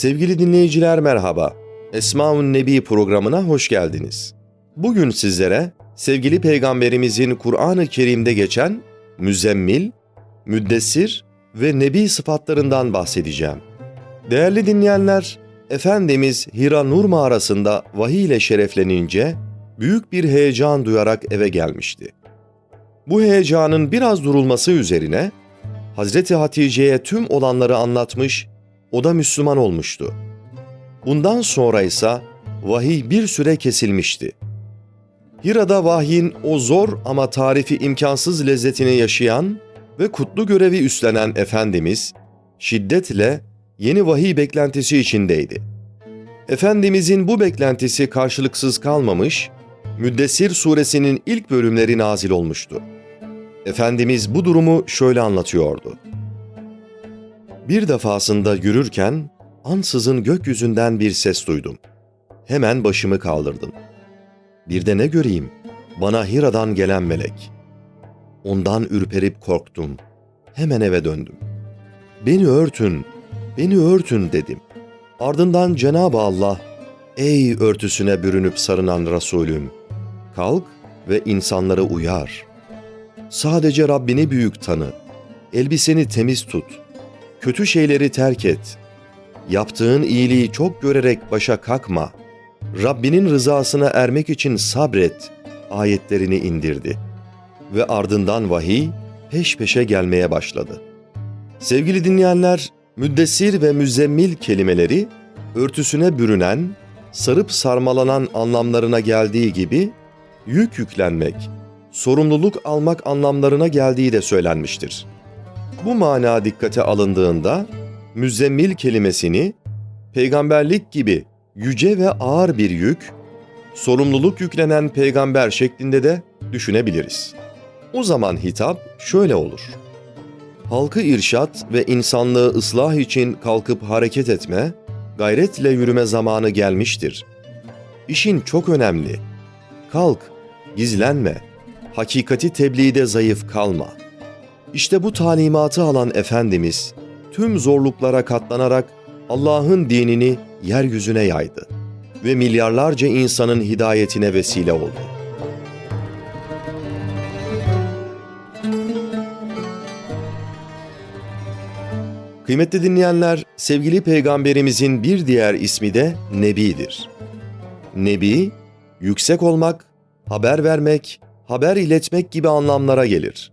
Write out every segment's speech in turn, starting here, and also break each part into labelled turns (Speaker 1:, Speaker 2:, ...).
Speaker 1: Sevgili dinleyiciler merhaba. Esmaun Nebi programına hoş geldiniz. Bugün sizlere sevgili peygamberimizin Kur'an-ı Kerim'de geçen müzemmil, müddessir ve nebi sıfatlarından bahsedeceğim. Değerli dinleyenler, Efendimiz Hira Nur mağarasında vahiy ile şereflenince büyük bir heyecan duyarak eve gelmişti. Bu heyecanın biraz durulması üzerine Hazreti Hatice'ye tüm olanları anlatmış, o da Müslüman olmuştu. Bundan sonra ise vahiy bir süre kesilmişti. Hira'da vahyin o zor ama tarifi imkansız lezzetini yaşayan ve kutlu görevi üstlenen Efendimiz, şiddetle yeni vahiy beklentisi içindeydi. Efendimizin bu beklentisi karşılıksız kalmamış, Müddessir suresinin ilk bölümleri nazil olmuştu. Efendimiz bu durumu şöyle anlatıyordu. Bir defasında yürürken ansızın gökyüzünden bir ses duydum. Hemen başımı kaldırdım. Bir de ne göreyim? Bana Hira'dan gelen melek. Ondan ürperip korktum. Hemen eve döndüm. Beni örtün, beni örtün dedim. Ardından Cenab-ı Allah, ey örtüsüne bürünüp sarınan Resulüm, kalk ve insanları uyar. Sadece Rabbini büyük tanı, elbiseni temiz tut, kötü şeyleri terk et. Yaptığın iyiliği çok görerek başa kalkma. Rabbinin rızasına ermek için sabret ayetlerini indirdi. Ve ardından vahiy peş peşe gelmeye başladı. Sevgili dinleyenler, müddessir ve müzzemmil kelimeleri örtüsüne bürünen, sarıp sarmalanan anlamlarına geldiği gibi yük yüklenmek, sorumluluk almak anlamlarına geldiği de söylenmiştir. Bu mana dikkate alındığında müzzemmil kelimesini peygamberlik gibi yüce ve ağır bir yük, sorumluluk yüklenen peygamber şeklinde de düşünebiliriz. O zaman hitap şöyle olur. Halkı irşat ve insanlığı ıslah için kalkıp hareket etme, gayretle yürüme zamanı gelmiştir. İşin çok önemli. Kalk, gizlenme, hakikati tebliğde zayıf kalma. İşte bu talimatı alan Efendimiz, tüm zorluklara katlanarak Allah'ın dinini yeryüzüne yaydı ve milyarlarca insanın hidayetine vesile oldu. Kıymetli dinleyenler, sevgili peygamberimizin bir diğer ismi de Nebi'dir. Nebi, yüksek olmak, haber vermek, haber iletmek gibi anlamlara gelir.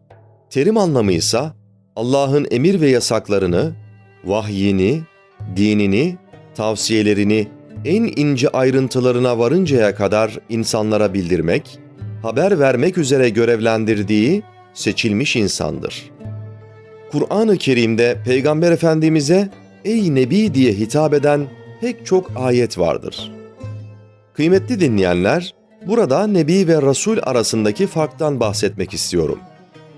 Speaker 1: Terim anlamı ise Allah'ın emir ve yasaklarını, vahyini, dinini, tavsiyelerini en ince ayrıntılarına varıncaya kadar insanlara bildirmek, haber vermek üzere görevlendirdiği seçilmiş insandır. Kur'an-ı Kerim'de Peygamber Efendimiz'e ''Ey Nebi'' diye hitap eden pek çok ayet vardır. Kıymetli dinleyenler, burada Nebi ve Resul arasındaki farktan bahsetmek istiyorum.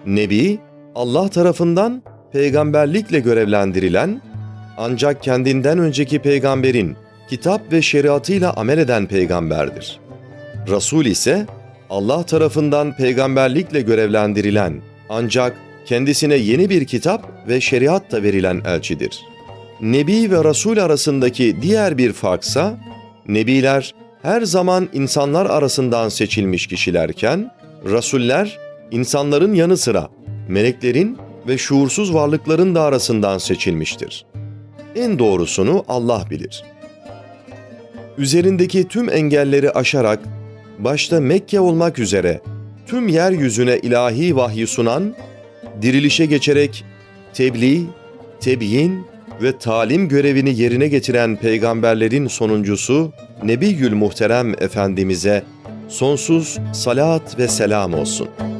Speaker 1: Nebi, Allah tarafından peygamberlikle görevlendirilen, ancak kendinden önceki peygamberin kitap ve şeriatıyla amel eden peygamberdir. Resul ise Allah tarafından peygamberlikle görevlendirilen, ancak kendisine yeni bir kitap ve şeriat da verilen elçidir. Nebi ve Resul arasındaki diğer bir farksa, Nebiler her zaman insanlar arasından seçilmiş kişilerken, Resuller insanların yanı sıra meleklerin ve şuursuz varlıkların da arasından seçilmiştir. En doğrusunu Allah bilir. Üzerindeki tüm engelleri aşarak, başta Mekke olmak üzere tüm yeryüzüne ilahi vahyi sunan, dirilişe geçerek tebliğ, tebyin ve talim görevini yerine getiren peygamberlerin sonuncusu Nebiyül Muhterem Efendimiz'e sonsuz salat ve selam olsun.''